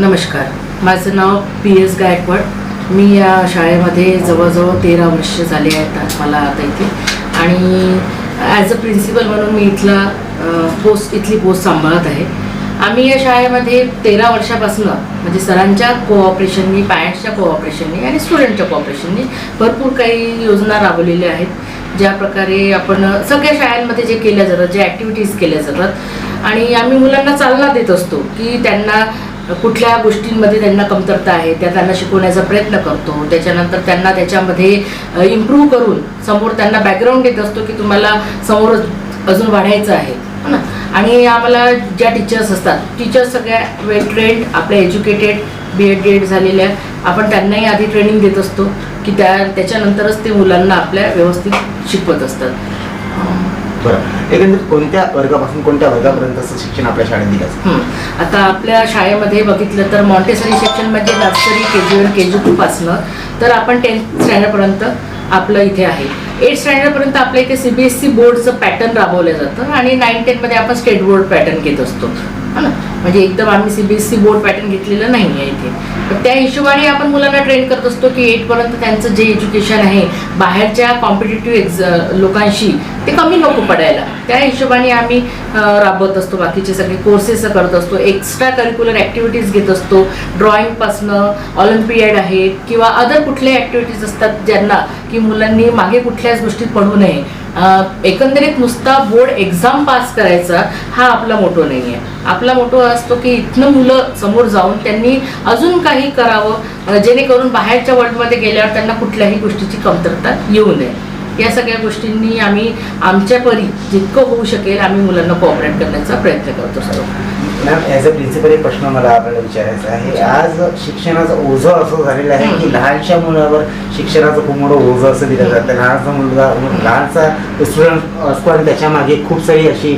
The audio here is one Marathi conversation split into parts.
नमस्कार. माझं नाव पी एस गायकवाड. मी या शाळेमध्ये जवळजवळ तेरा वर्ष झाले आहेत मला आता इथे. आणि ॲज अ प्रिन्सिपल म्हणून मी इथला पोस्ट इथली पोस्ट सांभाळत आहे. आम्ही या शाळेमध्ये तेरा वर्षापासून म्हणजे सरांच्या कोऑपरेशननी पॅरेंट्सच्या कोऑपरेशननी आणि स्टुडंटच्या कोऑपरेशननी भरपूर काही योजना राबवलेल्या आहेत. ज्या प्रकारे आपण सगळ्या शाळांमध्ये जे केल्या जातात जे ॲक्टिव्हिटीज केल्या जातात. आणि आम्ही मुलांना चालना देत असतो की त्यांना कुठल्या गोष्टींमध्ये त्यांना कमतरता आहे त्या त्यांना शिकवण्याचा प्रयत्न करतो त्याच्यानंतर त्यांना त्याच्यामध्ये इम्प्रूव्ह करून समोर त्यांना बॅकग्राऊंड देत असतो की तुम्हाला समोर अजून वाढायचं आहे हो ना? आणि आम्हाला ज्या टीचर्स असतात टीचर्स सगळ्या वेल ट्रेंड आपल्या educated B Ed D Ed झालेल्या आपण त्यांनाही आधी ट्रेनिंग देत असतो की त्या त्याच्यानंतरच ते मुलांना आपल्या व्यवस्थित शिकवत असतात. बरं. एकंदरीत कोणत्या वर्गापासून कोणत्या वर्गापर्यंतचं शिक्षण आपल्या शाळेत दिलं जातं? आता आपल्या शाळेमध्ये बघितलं तर मॉन्टेसरी शिक्षण म्हणजे नर्सरी के जी वन के जी टूपासनं तर आपण टेन्थ स्टँडर्डपर्यंत आपलं इथे आहे. एट स्टँडर्डपर्यंत आपल्या इथे सी बी एस सी बोर्डचं पॅटर्न राबवलं जातं आणि नाईन टेनमध्ये आपण स्टेट बोर्ड पॅटर्न घेत असतो. है ना? म्हणजे एकदम आम्ही C B S E board pattern घेतलेलं नाही आहे इथे त्या हिशोबाने आपण मुलांना ट्रेन करत असतो की एटपर्यंत त्यांचं जे एज्युकेशन आहे बाहेरच्या कॉम्पिटेटिव्ह एक्झ लोकांशी ते कमी नको पडायला. त्या हिशोबाने आम्ही राबवत असतो. बाकीचे सगळे कोर्सेस करत असतो. एक्स्ट्रा करिक्युलर ॲक्टिव्हिटीज घेत असतो. ड्रॉइंगपासनं ऑलिम्पियड आहे किंवा अदर कुठल्या ॲक्टिव्हिटीज असतात ज्यांना की मुलांनी मागे कुठल्याच गोष्टीत पडू नये. एकंदरीत नुसता बोर्ड एक्झाम पास करायचा हा आपला मोटो नाही आहे आपला मोटो असतो की इथनं मुलं समोर जाऊन त्यांनी अजून काही करावं जेणेकरून बाहेरच्या वर्ल्डमध्ये गेल्यावर त्यांना कुठल्याही गोष्टीची कमतरता येऊ नये. या सगळ्या गोष्टींनी आम्ही आमच्या परी जितकं होऊ शकेल आम्ही मुलांना कॉपरेट करण्याचा प्रयत्न करतो सर्व. मॅम ॲज अ प्रिन्सिपल एक प्रश्न मला आपल्याला विचारायचा आहे. आज शिक्षणाचं ओझं असं झालेलं आहे की लहानशा मुलावर शिक्षणाचं खूप मोठं ओझं असं दिलं जातं. लहानसा मुलगा लहानसा स्टुडंट असतो आणि त्याच्यामागे खूप सारी अशी.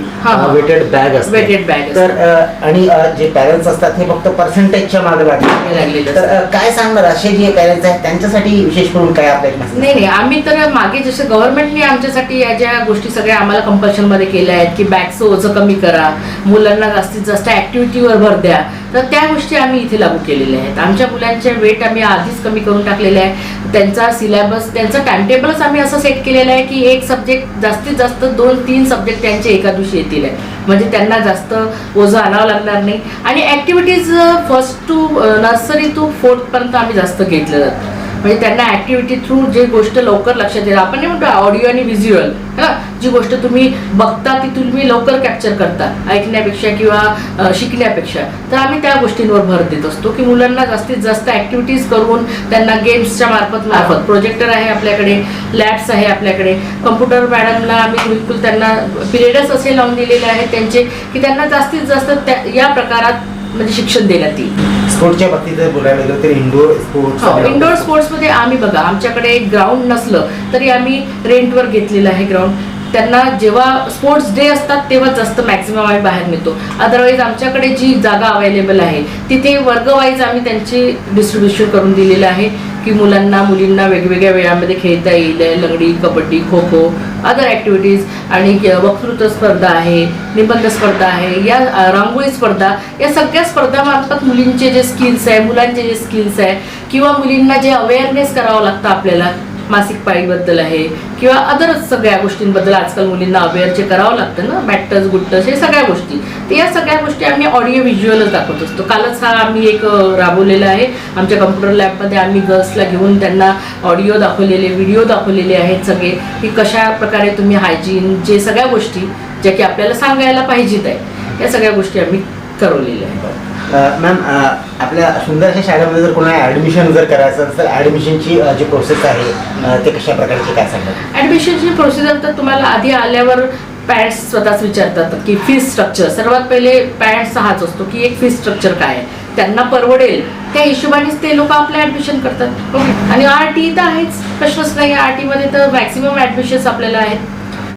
वेटेड बॅग असते. Weighted bag असते. तर अ, आणि अ, जे पॅरेंट्स असतात हे फक्त पर्सेंटेजच्या मागे लागले. लागलेले तर अ, काय सांगणार? असे जे पॅरेंट्स आहेत त्यांच्यासाठी विशेष करून काय आपल्या नाही नाही. आम्ही तर मागे जसं गव्हर्नमेंटने आमच्यासाठी या ज्या गोष्टी सगळ्या आम्हाला कंपल्शनमध्ये केल्या आहेत की बॅगचं ओझं कमी करा मुलांना जास्तीत जास्त ॲक्टिव्हिटीवर भर द्या. तर त्या गोष्टी आम्ही इथे लागू केलेल्या आहेत. आमच्या मुलांचे वेट आम्ही आधीच कमी करून टाकलेले आहे त्यांचा सिलेबस त्यांचं टाइमटेबलच आम्ही असं सेट केलेलं आहे की एक सब्जेक्ट जास्तीत जास्त दोन तीन सब्जेक्ट त्यांचे एका दिवशी येतील आहे. म्हणजे त्यांना जास्त ओझं आणावं लागणार नाही. आणि activities first to nursery to फोर्थपर्यंत आम्ही जास्त घेतलं जातं. म्हणजे त्यांना ऍक्टिव्हिटी थ्रू जे गोष्ट लवकर लक्षात येईल. आपण नाही म्हणतो ऑडिओ आणि व्हिज्युअल हा? जी गोष्ट तुम्ही बघता ती तुम्ही लवकर कॅप्चर करता ऐकण्यापेक्षा किंवा शिकण्यापेक्षा. तर आम्ही त्या गोष्टींवर भर देत असतो की मुलांना जास्तीत जास्त ऍक्टिव्हिटीज करून त्यांना गेम्सच्या मार्फत मार्फत. प्रोजेक्टर आहे आपल्याकडे लॅब्स आहे आपल्याकडे. कम्प्युटर मॅडमला आम्ही बिलकुल त्यांना पिरियडच असे लावून दिलेले आहेत त्यांचे की त्यांना जास्तीत जास्त त्या या प्रकारात म्हणजे शिक्षण देण्यात येईल. स्पोर्टच्या बाबतीत जर बोलायला गेलं तर इंडोर स्पोर्ट्स हो इंडोर स्पोर्ट्समध्ये आम्ही बघा आमच्याकडे ग्राउंड नसलं तरी आम्ही रेंटवर घेतलेलं आहे ग्राउंड त्यांना जेव्हा स्पोर्ट्स डे असतात तेव्हा जास्त मॅक्झिमम आम्ही बाहेर नेतो. अदरवाईज आमच्याकडे जी जागा अवेलेबल आहे तिथे वर्गवाईज आम्ही त्यांची डिस्ट्रीब्युशन करून दिलेलं आहे. की मुलांना मुलींना वेगवेगळ्या वेळामध्ये खेळता येईल. लंगडी कबड्डी खो खो अदर ॲक्टिव्हिटीज आणि वक्तृत्व स्पर्धा आहे निबंध स्पर्धा आहे या रांगोळी स्पर्धा या सगळ्या स्पर्धामार्फत मुलींचे जे स्किल्स आहे मुलांचे जे स्किल्स आहे किंवा मुलींना जे अवेअरनेस करावं लागतं आपल्याला मासिक पाळीबद्दल आहे किंवा अदर सगळ्या गोष्टींबद्दल आजकाल मुलींना अवेअर जे करावं लागतं ना बॅट गुट्टस हे सगळ्या गोष्टी. तर या सगळ्या गोष्टी आम्ही ऑडिओ व्हिज्युअलच दाखवत असतो. कालच हा आम्ही एक राबवलेला आहे. आमच्या कम्प्युटर लॅबमध्ये आम्ही गर्ल्सला घेऊन त्यांना ऑडिओ दाखवलेले व्हिडिओ दाखवलेले आहेत सगळे की कशा प्रकारे तुम्ही हायजीन जे सगळ्या गोष्टी ज्या की आपल्याला सांगायला पाहिजेत आहे या सगळ्या गोष्टी आम्ही करवलेल्या आहेत मॅम आपल्या सुंदर अशा शाळेमध्ये जर कोणाला ऍडमिशन जर करायचं असेल तर ऍडमिशनची जी प्रोसेस आहे अ, ते कशा प्रकारची काय सांगतात ऍडमिशनची प्रोसिजर तर तुम्हाला आधी आल्यावर पॅरेंट्स स्वतःच विचारतात की फीस स्ट्रक्चर सर्वात पहिले पॅरेंट्सचा हाच असतो की एक फीस स्ट्रक्चर काय आहे? त्यांना परवडेल. त्या हिशोबानेच ते लोक आपलं ऍडमिशन करतात. आणि आर टी तर आहेच. प्रश्नच नाही. आर टी मध्ये तर मॅक्सिमम ऍडमिशन्स आपल्याला आहेत.